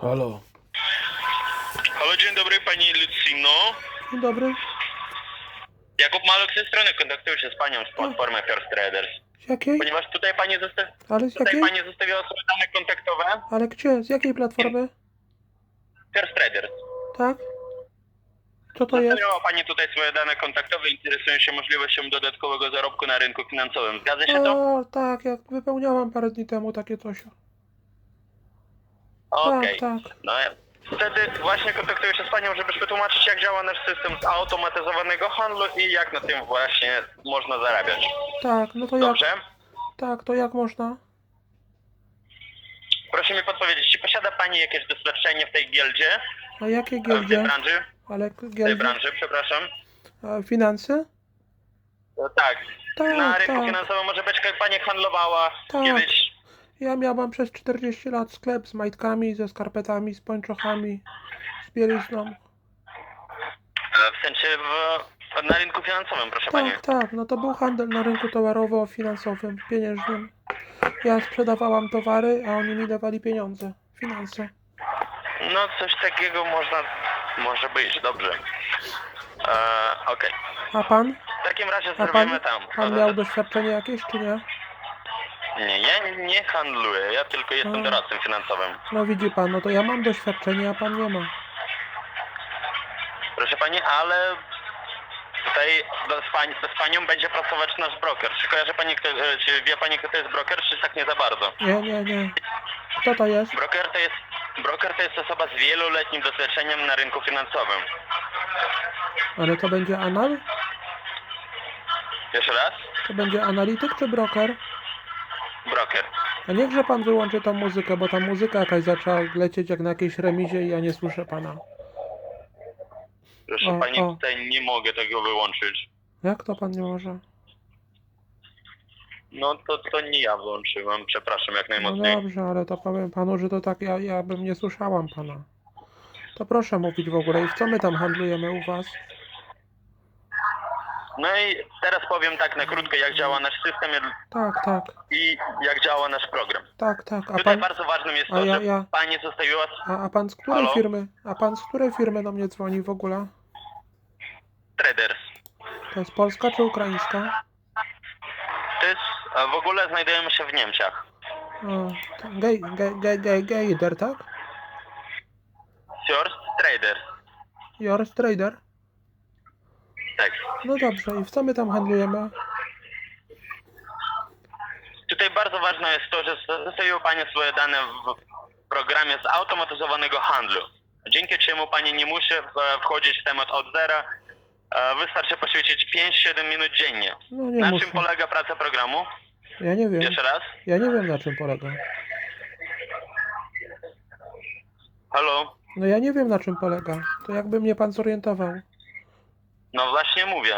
Halo. Halo, dzień dobry pani Lucino. Dzień dobry. Jakub Malek z tej strony kontaktuję się z panią z platformy First Traders. Z jakiej? Ponieważ tutaj pani, zosta Ale z tutaj jakiej? pani zostawiła swoje dane kontaktowe. Ale gdzie? Z jakiej platformy? First Traders. Tak? Co to jest? Zostawiała pani tutaj swoje dane kontaktowe, interesują się możliwością dodatkowego zarobku na rynku finansowym. Zgadza się to? O, tak, jak wypełniałam parę dni temu takie coś. Okej. Tak, tak. No wtedy właśnie kontaktuję się z panią, żeby wytłumaczyć jak działa nasz system zautomatyzowanego handlu i jak na tym właśnie można zarabiać. Tak, no to jak, Dobrze? tak, to jak można? Proszę mi podpowiedzieć, czy posiada pani jakieś doświadczenie w tej giełdzie? A jakie W tej giełdzie? branży? Ale W tej giełdzie? branży, przepraszam. A finanse? No Tak. Tak, Na rynku tak. finansowym może być pani handlowała Tak. kiedyś. Ja miałam przez 40 lat sklep z majtkami, ze skarpetami, z pończochami, z bielizną. e, W sensie w, na rynku finansowym, proszę pani. Tak, tak, no to był handel na rynku towarowo-finansowym, pieniężnym. Ja sprzedawałam towary, a oni mi dawali pieniądze, finanse. No coś takiego można, może być, dobrze. E, Okej. A pan? W takim razie A pan, zrobimy tam. pan miał doświadczenie jakieś, czy nie? Nie, ja nie, handluję, ja tylko jestem A. doradcą finansowym. No widzi pan, no to ja mam doświadczenie, a pan nie ma. Proszę pani, ale tutaj do, z, pań, z panią będzie pracować nasz broker. Czy kojarzy pani, kto, e, czy wie pani kto to jest broker, czy tak nie za bardzo? Nie, nie, nie. Kto to jest? Broker to jest, broker to jest osoba z wieloletnim doświadczeniem na rynku finansowym. Ale to będzie anal? Jeszcze raz? To będzie analityk czy broker? Broker. A niechże pan wyłączy tą muzykę, bo ta muzyka jakaś zaczęła lecieć jak na jakiejś remizie i ja nie słyszę pana. Proszę O, pani, o. tutaj nie mogę tego wyłączyć. Jak to pan nie może? No to, to nie ja włączyłem, przepraszam jak No najmocniej. dobrze, ale to powiem panu, że to tak ja, ja bym nie słyszałam pana. To proszę mówić w ogóle i w co my tam handlujemy u was? No i teraz powiem tak na krótko, jak działa nasz system Tak, tak, i jak działa nasz program. tak, tak. A Tutaj pan, bardzo ważnym jest a to, ja- że ja- pani zostawiła a, a pan z której Halo? firmy? A pan z której firmy do mnie dzwoni w ogóle? traders. To jest polska czy ukraińska? To jest, a w ogóle znajdujemy się w Niemczech. O, to gej, gej, gej, gej, gejder, tak? First Traders. Yours Trader? Tak. No dobrze, i w co my tam handlujemy? Tutaj bardzo ważne jest to, że zostawiła Pani swoje dane w programie zautomatyzowanego handlu. Dzięki czemu Pani nie musi wchodzić w temat od zera. E, Wystarczy poświęcić 5-7 minut dziennie. No nie Na muszę. czym polega praca programu? Ja nie wiem. Jeszcze raz. Ja nie wiem na czym polega. Halo? No ja nie wiem na czym polega. To jakby mnie pan zorientował. No właśnie mówię.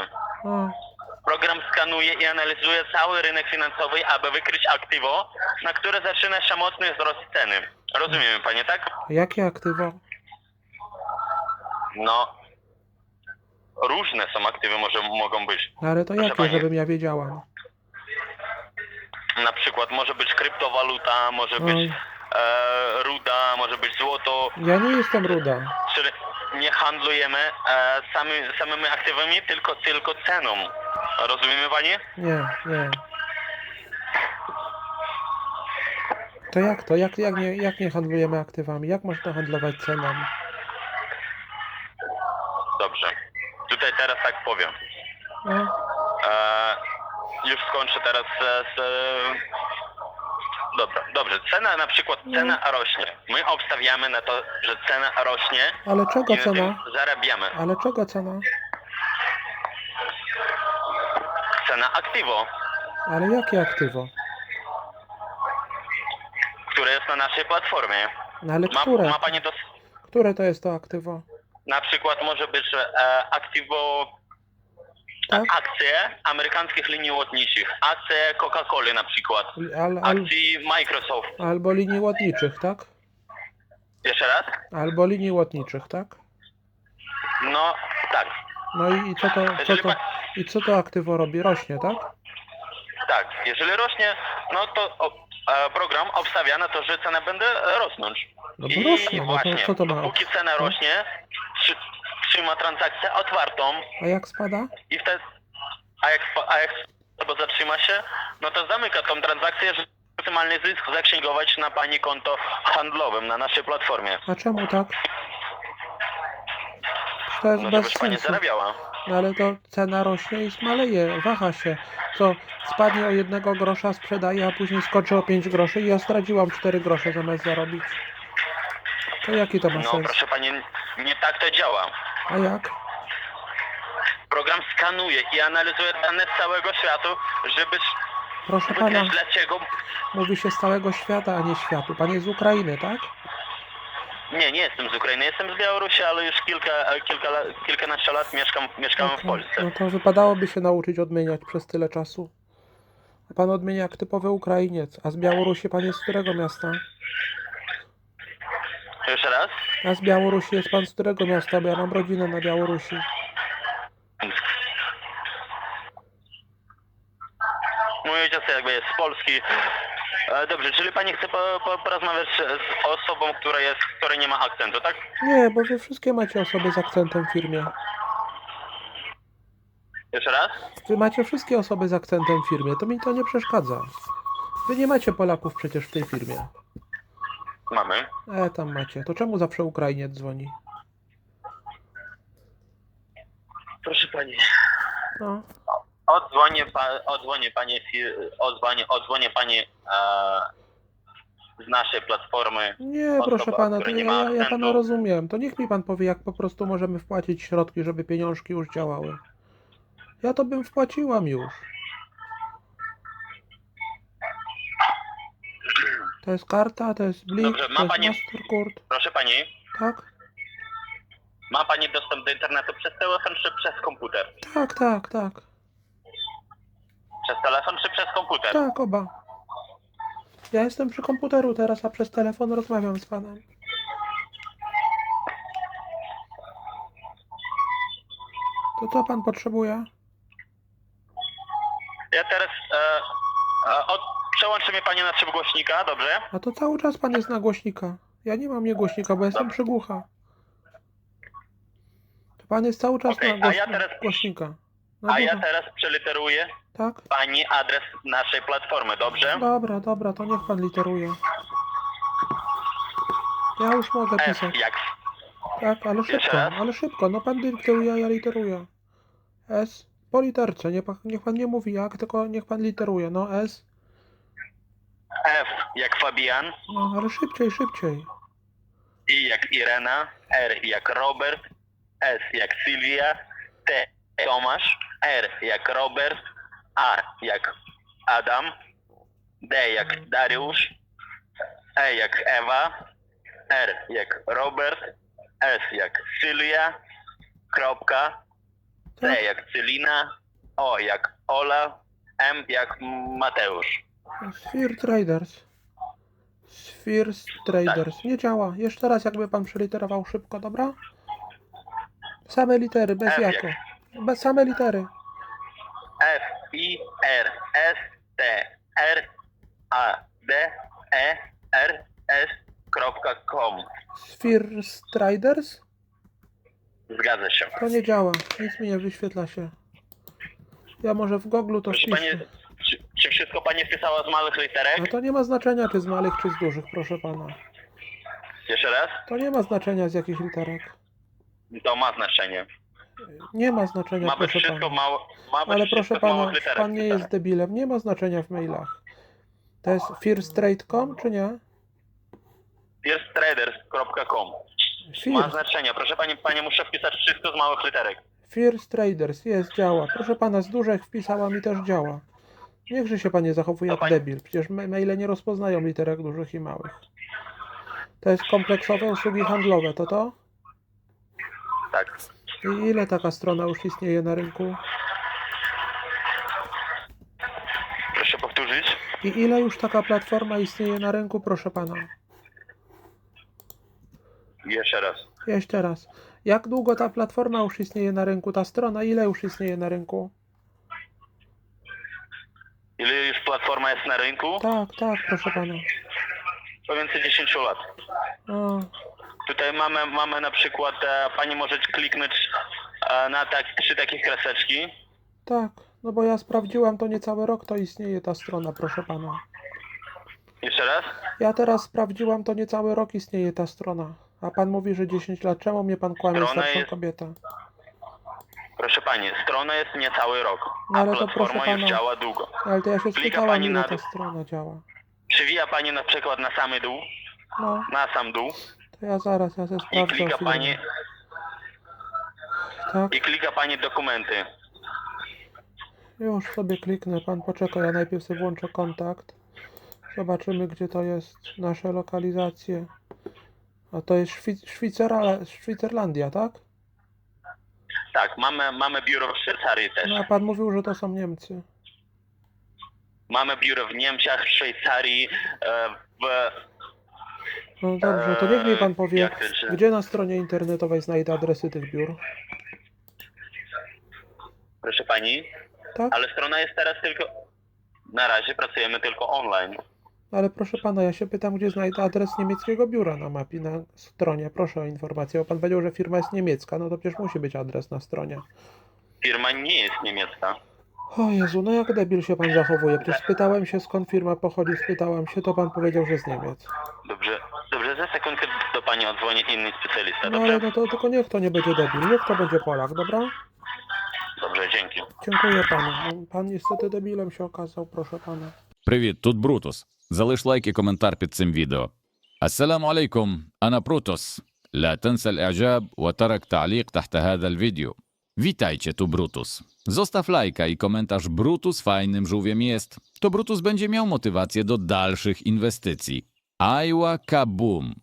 Program skanuje i analizuje cały rynek finansowy, aby wykryć aktywo, na które zaczyna się mocny wzrost ceny. Rozumiemy Panie, tak? jakie aktywo? No. Różne są aktywy może mogą być. No ale to Proszę jakie, pani. żebym ja wiedziała? Na przykład może być kryptowaluta, może być Oj. e, ruda, może być złoto, Ja nie jestem ruda. Nie handlujemy e, samy, samymi aktywami, tylko, tylko ceną. Rozumiemy Panie? Nie, nie. To jak to? Jak, jak, nie, jak nie handlujemy aktywami? Jak można handlować ceną? Dobrze. Tutaj teraz tak powiem. No, E, już skończę teraz z, z... Dobra, dobrze. Cena na przykład, cena rośnie. My obstawiamy na to, że cena rośnie ale czego i na tym cena? zarabiamy. Ale czego cena? Cena aktywo, Ale jakie aktywo? które jest na naszej platformie. No ale Ma, które? ma Pani dos... Które to jest to aktywo? Na przykład może być e, aktywo Tak? akcje amerykańskich linii lotniczych, akcje Coca-Coli na przykład, Al, al, akcji Microsoft. albo linii łotniczych, tak? Jeszcze raz? Albo linii łotniczych, tak? No tak, No i, i co to, co Jeżeli to, pa- i co to aktywo robi? Rośnie, tak? tak. Jeżeli rośnie, no to o, e, program obstawia na to, że cena będzie rosnąć. No I rośnie, no to właśnie, co to ma? dopóki cena No. rośnie, trzy- trzyma transakcję otwartą A jak spada? i wtedy, a jak, spa- a jak albo zatrzyma się, no to zamyka tą transakcję, żeby maksymalny zysk zaksięgować na pani konto handlowym na naszej platformie. A czemu tak? To jest No bez żebyś pani sensu. zarabiała. No ale to cena rośnie i maleje, waha się. Co spadnie o jednego grosza, sprzedaje, a później skoczy o 5 groszy i ja straciłam 4 grosze zamiast zarobić. To jaki to ma No sens? proszę pani, nie tak to działa. A jak? Program skanuje i analizuje dane z całego świata, żeby Proszę pana, dlaczego... mówi się z całego świata, a nie światu. Pan jest z Ukrainy, tak? Nie, nie jestem z Ukrainy, jestem z Białorusi, ale już kilka, e, kilka, la- kilkanaście lat mieszkam, mieszkam w Okej. Polsce. No to wypadałoby się nauczyć odmieniać przez tyle czasu. A pan odmienia jak typowy Ukrainiec. A z Białorusi pan jest z którego miasta? Jeszcze raz? A z Białorusi jest pan z którego miasta? Bo ja mam rodzinę na Białorusi. Mój ojciec jakby jest z Polski. E, Dobrze, czyli pani chce po, po, porozmawiać z osobą, która jest, która nie ma akcentu, tak? Nie, bo wy wszystkie macie osoby z akcentem w firmie. Jeszcze raz? Wy macie wszystkie osoby z akcentem w firmie, to mi to nie przeszkadza. Wy nie macie Polaków przecież w tej firmie. Mamy. E, tam macie. To czemu zawsze Ukrainiec dzwoni? Proszę pani. No, Odzwonię, pa, odzwonię pani, fi- odzwonię, odzwonię pani e, z naszej platformy. nie, Osoba, proszę pana, to która nie ja, ma ja, ja pana akcentu. rozumiem. To niech mi pan powie, jak po prostu możemy wpłacić środki, żeby pieniążki już działały. Ja to bym wpłaciłam już. To jest karta, to jest blik, Dobrze, ma to jest pani- Mastercard, Proszę pani, tak? ma pani dostęp do internetu przez telefon czy przez komputer? Tak, tak, tak. Przez telefon czy przez komputer? Tak, oba. Ja jestem przy komputeru teraz, a przez telefon rozmawiam z panem. To co pan potrzebuje? Przełączy mnie pani na tryb głośnika, dobrze? A to cały czas pan jest na głośnika. Ja nie mam nie głośnika, bo jestem przygłucha. To pan jest cały czas Okej, na a ja teraz- głośnika. Na A ja dużo. teraz przeliteruję Tak? pani adres naszej platformy, dobrze? Dobra, dobra, to niech pan literuje. Ja już mogę F pisać. jak Tak, ale szybko, raz? ale szybko. No pan dyktuje, ja literuję. S po literce, nie, pa- niech pan nie mówi jak, tylko niech pan literuje. No S, F jak Fabian, no ale szybciej, szybciej. I jak Irena, R jak Robert, S jak Sylwia, T Tomasz, R jak Robert, A jak Adam, D jak Dariusz, E jak Ewa, R jak Robert, S jak Sylwia, kropka, C Tak? jak Celina, O jak Ola, M jak Mateusz. Sphere Traders. Sphere Traders. Nie działa. Jeszcze raz jakby pan przeliterował szybko, dobra? Same litery, bez F jak- jako. Bez same litery. F I R S T R A D E R S kropka com. Sphere Traders? Zgadza się. To nie działa. Nic mi nie wyświetla się. Ja może w Google to Proszę wpiszę. czy, czy wszystko pani wpisała z małych literek? No to nie ma znaczenia, czy z małych, czy z dużych, proszę pana. Jeszcze raz? To nie ma znaczenia z jakich literek. To ma znaczenie. Nie ma znaczenia, Ma być proszę wszystko pana. mało, ma być Ale wszystko proszę w pana, małych literach. pan nie jest debilem. Nie ma znaczenia w mailach. To jest firstrate.com, czy nie? Firstraders.com Ma First, znaczenie. Proszę pani, pani muszę wpisać wszystko z małych literek. First Traders, jest, działa. Proszę pana, z dużych wpisała mi też działa. Niechże się pan nie zachowuje jak pani- debil. Przecież ma- maile nie rozpoznają literek dużych i małych. To jest kompleksowe usługi handlowe, to to? Tak. I ile taka strona już istnieje na rynku? Proszę powtórzyć. I ile już taka platforma istnieje na rynku, proszę pana? Jeszcze raz. Jeszcze raz. Jak długo ta platforma już istnieje na rynku? Ta strona ile już istnieje na rynku? Ile już platforma jest na rynku Tak, tak, proszę pana. po więcej 10 lat. A, Tutaj mamy, mamy na przykład, e, pani może kliknąć e, na tak, trzy takie kreseczki. tak, no bo ja sprawdziłam, to niecały rok to istnieje ta strona, proszę pana. Jeszcze raz? Ja teraz sprawdziłam, to niecały rok istnieje ta strona. A pan mówi, że 10 lat. Czemu mnie pan kłamie, Strona starszą jest- kobietę? Proszę pani, strona jest niecały rok, No a ale to platforma już pana- działa długo. Ale to ja się Klika pani ile na ta dół. strona działa. Przywija pani na przykład na samy dół, No, na sam dół to ja zaraz, ja ze i sprawdzę. klika chwilę. pani, Tak, i klika pani dokumenty. już sobie kliknę. Pan poczeka, ja najpierw sobie włączę kontakt. Zobaczymy, gdzie to jest, nasze lokalizacje. A to jest Szwi- Szwicera, Szwicerlandia, tak? Tak, mamy, mamy biuro w Szwajcarii też. No a pan mówił, że to są Niemcy. Mamy biuro w Niemczech, w Szwajcarii, e, w... No dobrze, to niech mi pan Eee, powie, jak to się- gdzie na stronie internetowej znajdę adresy tych biur. Proszę pani, Tak? ale strona jest teraz tylko... Na razie pracujemy tylko online. Ale proszę pana, ja się pytam, gdzie znajdę adres niemieckiego biura na mapie, na stronie. Proszę o informację, bo pan powiedział, że firma jest niemiecka, no to przecież musi być adres na stronie. Firma nie jest niemiecka. O Jezu, no jak debil się pan zachowuje. Przecież spytałem się, skąd firma pochodzi, spytałem się, to pan powiedział, że z Niemiec. Dobrze, dobrze, za sekundkę do pani odzwoni inny specjalista, No ale dobrze? no to tylko niech to nie będzie debil, niech to będzie Polak, dobra? Dobrze, dzięki. Dziękuję panu. No, Pan niestety debilem się okazał, proszę pana. Привіт, тут Брутус. залиш лайк і коментар під цим відео. Ассаламу алейкум, ана Брутос. Ла тенса al-i'jab wa tarak ta'liq tahta hada al-video. Witajcie, tu Brutus. Zostaw lajka i komentarz Brutus fajnym żółwiem jest. To Brutus będzie miał motywację do dalszych inwestycji. Ajła kabum.